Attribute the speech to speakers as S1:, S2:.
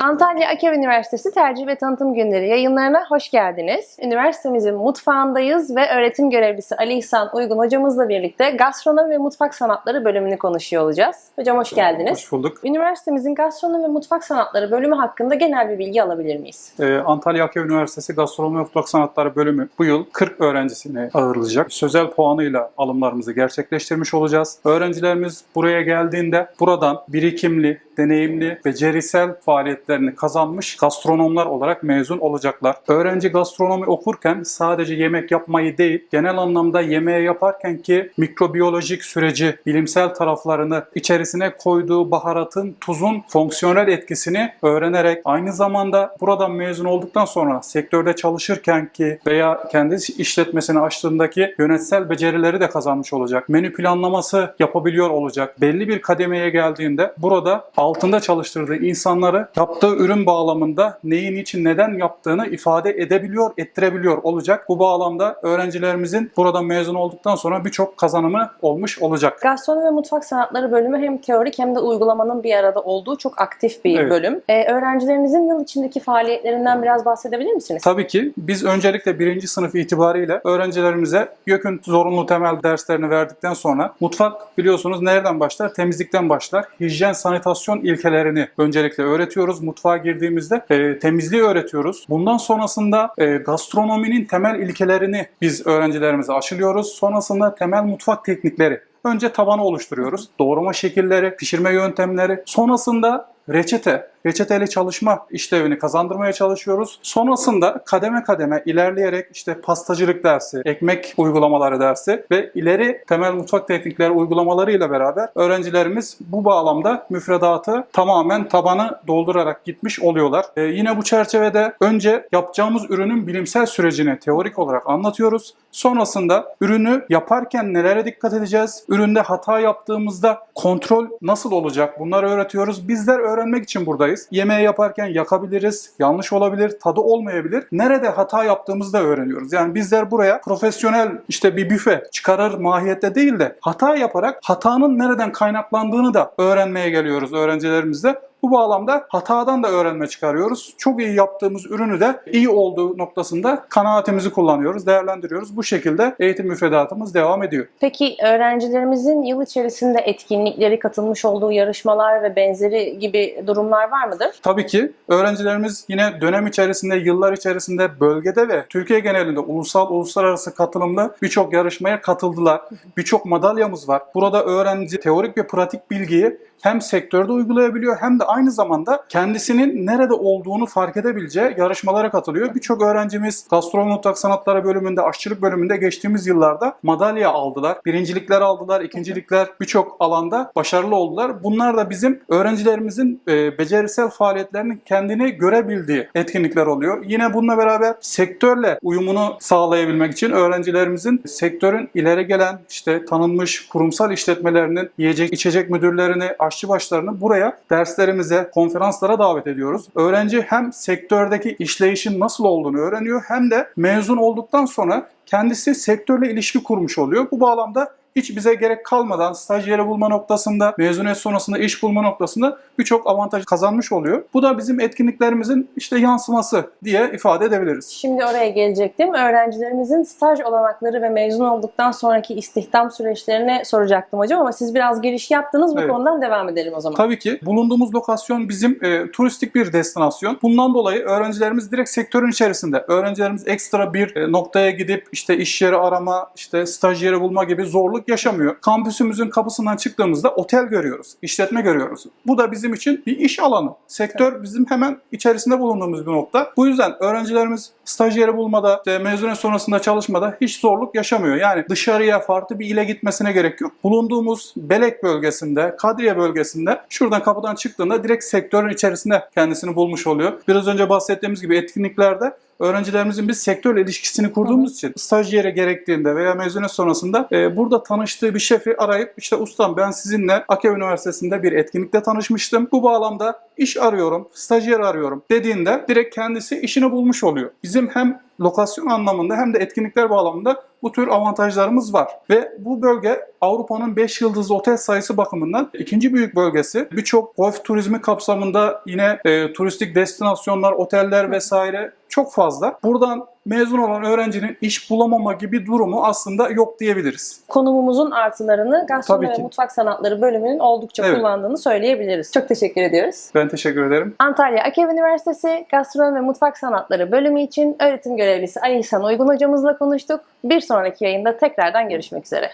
S1: Antalya Akev Üniversitesi Tercih ve Tanıtım Günleri yayınlarına hoş geldiniz. Üniversitemizin mutfağındayız ve öğretim görevlisi Ali İhsan Uygun hocamızla birlikte gastronomi ve mutfak sanatları bölümünü konuşuyor olacağız. Hocam hoş geldiniz.
S2: Hoş bulduk.
S1: Üniversitemizin gastronomi ve mutfak sanatları bölümü hakkında genel bir bilgi alabilir miyiz?
S2: Ee, Antalya Akev Üniversitesi Gastronomi ve Mutfak Sanatları bölümü bu yıl 40 öğrencisini ağırlayacak. Sözel puanıyla alımlarımızı gerçekleştirmiş olacağız. Öğrencilerimiz buraya geldiğinde buradan birikimli, deneyimli, becerisel faaliyetlerini kazanmış gastronomlar olarak mezun olacaklar. Öğrenci gastronomi okurken sadece yemek yapmayı değil, genel anlamda yemeği yaparken ki mikrobiyolojik süreci, bilimsel taraflarını, içerisine koyduğu baharatın, tuzun fonksiyonel etkisini öğrenerek aynı zamanda buradan mezun olduktan sonra sektörde çalışırken ki veya kendi işletmesini açtığındaki yönetsel becerileri de kazanmış olacak. Menü planlaması yapabiliyor olacak. Belli bir kademeye geldiğinde burada altında çalıştırdığı insanları yaptığı ürün bağlamında neyin için neden yaptığını ifade edebiliyor, ettirebiliyor olacak. Bu bağlamda öğrencilerimizin buradan mezun olduktan sonra birçok kazanımı olmuş olacak.
S1: Gastronomi ve mutfak sanatları bölümü hem teorik hem de uygulamanın bir arada olduğu çok aktif bir
S2: Evet.
S1: bölüm. Ee, öğrencilerimizin yıl içindeki faaliyetlerinden biraz bahsedebilir misiniz?
S2: Tabii ki biz öncelikle birinci sınıf itibariyle öğrencilerimize YÖK'ün zorunlu temel derslerini verdikten sonra mutfak biliyorsunuz nereden başlar? Temizlikten başlar. Hijyen, sanitasyon ilkelerini öncelikle öğretiyoruz. Mutfağa girdiğimizde e, temizliği öğretiyoruz. Bundan sonrasında e, gastronominin temel ilkelerini biz öğrencilerimize aşılıyoruz. Sonrasında temel mutfak teknikleri. Önce tabanı oluşturuyoruz. Doğrama şekilleri, pişirme yöntemleri. Sonrasında reçete, reçeteli çalışma işlevini kazandırmaya çalışıyoruz. Sonrasında kademe kademe ilerleyerek işte pastacılık dersi, ekmek uygulamaları dersi ve ileri temel mutfak teknikleri uygulamalarıyla beraber öğrencilerimiz bu bağlamda müfredatı tamamen tabanı doldurarak gitmiş oluyorlar. Ee, yine bu çerçevede önce yapacağımız ürünün bilimsel sürecini teorik olarak anlatıyoruz. Sonrasında ürünü yaparken nelere dikkat edeceğiz? Üründe hata yaptığımızda kontrol nasıl olacak? Bunları öğretiyoruz. Bizler öğrenmek için buradayız. Yemeği yaparken yakabiliriz, yanlış olabilir, tadı olmayabilir. Nerede hata yaptığımızı da öğreniyoruz. Yani bizler buraya profesyonel işte bir büfe çıkarır mahiyette değil de hata yaparak hatanın nereden kaynaklandığını da öğrenmeye geliyoruz öğrencilerimizle. Bu bağlamda hatadan da öğrenme çıkarıyoruz. Çok iyi yaptığımız ürünü de iyi olduğu noktasında kanaatimizi kullanıyoruz, değerlendiriyoruz. Bu şekilde eğitim müfredatımız devam ediyor.
S1: Peki öğrencilerimizin yıl içerisinde etkinlikleri, katılmış olduğu yarışmalar ve benzeri gibi durumlar var mıdır?
S2: Tabii ki öğrencilerimiz yine dönem içerisinde, yıllar içerisinde bölgede ve Türkiye genelinde ulusal, uluslararası katılımlı birçok yarışmaya katıldılar. Birçok madalyamız var. Burada öğrenci teorik ve pratik bilgiyi hem sektörde uygulayabiliyor hem de aynı zamanda kendisinin nerede olduğunu fark edebileceği yarışmalara katılıyor. Birçok öğrencimiz gastronomi mutfak sanatları bölümünde, aşçılık bölümünde geçtiğimiz yıllarda madalya aldılar. Birincilikler aldılar, ikincilikler birçok alanda başarılı oldular. Bunlar da bizim öğrencilerimizin e, becerisel faaliyetlerinin kendini görebildiği etkinlikler oluyor. Yine bununla beraber sektörle uyumunu sağlayabilmek için öğrencilerimizin sektörün ileri gelen işte tanınmış kurumsal işletmelerinin yiyecek içecek müdürlerini, aşçıbaşlarını buraya derslerimize, konferanslara davet ediyoruz. Öğrenci hem sektördeki işleyişin nasıl olduğunu öğreniyor hem de mezun olduktan sonra kendisi sektörle ilişki kurmuş oluyor. Bu bağlamda hiç bize gerek kalmadan stajyeri bulma noktasında, mezuniyet sonrasında iş bulma noktasında birçok avantaj kazanmış oluyor. Bu da bizim etkinliklerimizin işte yansıması diye ifade edebiliriz.
S1: Şimdi oraya gelecektim. Öğrencilerimizin staj olanakları ve mezun olduktan sonraki istihdam süreçlerini soracaktım hocam ama siz biraz giriş yaptınız. Bu
S2: Evet.
S1: konudan devam edelim o zaman.
S2: Tabii ki bulunduğumuz lokasyon bizim e, turistik bir destinasyon. Bundan dolayı öğrencilerimiz direkt sektörün içerisinde. Öğrencilerimiz ekstra bir e, noktaya gidip işte iş yeri arama, işte staj yeri bulma gibi zorluk yaşamıyor. Kampüsümüzün kapısından çıktığımızda otel görüyoruz, işletme görüyoruz. Bu da bizim için bir iş alanı. Sektör bizim hemen içerisinde bulunduğumuz bir nokta. Bu yüzden öğrencilerimiz staj yeri bulmada, işte mezuniyet sonrasında çalışmada hiç zorluk yaşamıyor. Yani dışarıya farklı bir ile gitmesine gerek yok. Bulunduğumuz Belek bölgesinde, Kadriye bölgesinde şuradan kapıdan çıktığında direkt sektörün içerisinde kendisini bulmuş oluyor. Biraz önce bahsettiğimiz gibi etkinliklerde öğrencilerimizin biz sektörle ilişkisini kurduğumuz için stajyere gerektiğinde veya mezuniyet sonrasında e, burada tanıştığı bir şefi arayıp işte ustam ben sizinle Akev Üniversitesi'nde bir etkinlikte tanışmıştım. Bu bağlamda iş arıyorum, stajyer arıyorum dediğinde direkt kendisi işini bulmuş oluyor. Bizim hem lokasyon anlamında hem de etkinlikler bağlamında bu tür avantajlarımız var. Ve bu bölge Avrupa'nın 5 yıldızlı otel sayısı bakımından ikinci büyük bölgesi. Birçok golf turizmi kapsamında yine e, turistik destinasyonlar, oteller vesaire çok fazla. Buradan mezun olan öğrencinin iş bulamama gibi durumu aslında yok diyebiliriz.
S1: Konumumuzun artılarını gastronomi ve mutfak sanatları bölümünün oldukça
S2: Evet.
S1: kullandığını söyleyebiliriz. Çok teşekkür ediyoruz.
S2: Ben teşekkür ederim.
S1: Antalya Akev Üniversitesi Gastronomi ve Mutfak Sanatları bölümü için öğretim görevlisi Ali İhsan Uygun hocamızla konuştuk. Bir sonraki yayında tekrardan görüşmek üzere.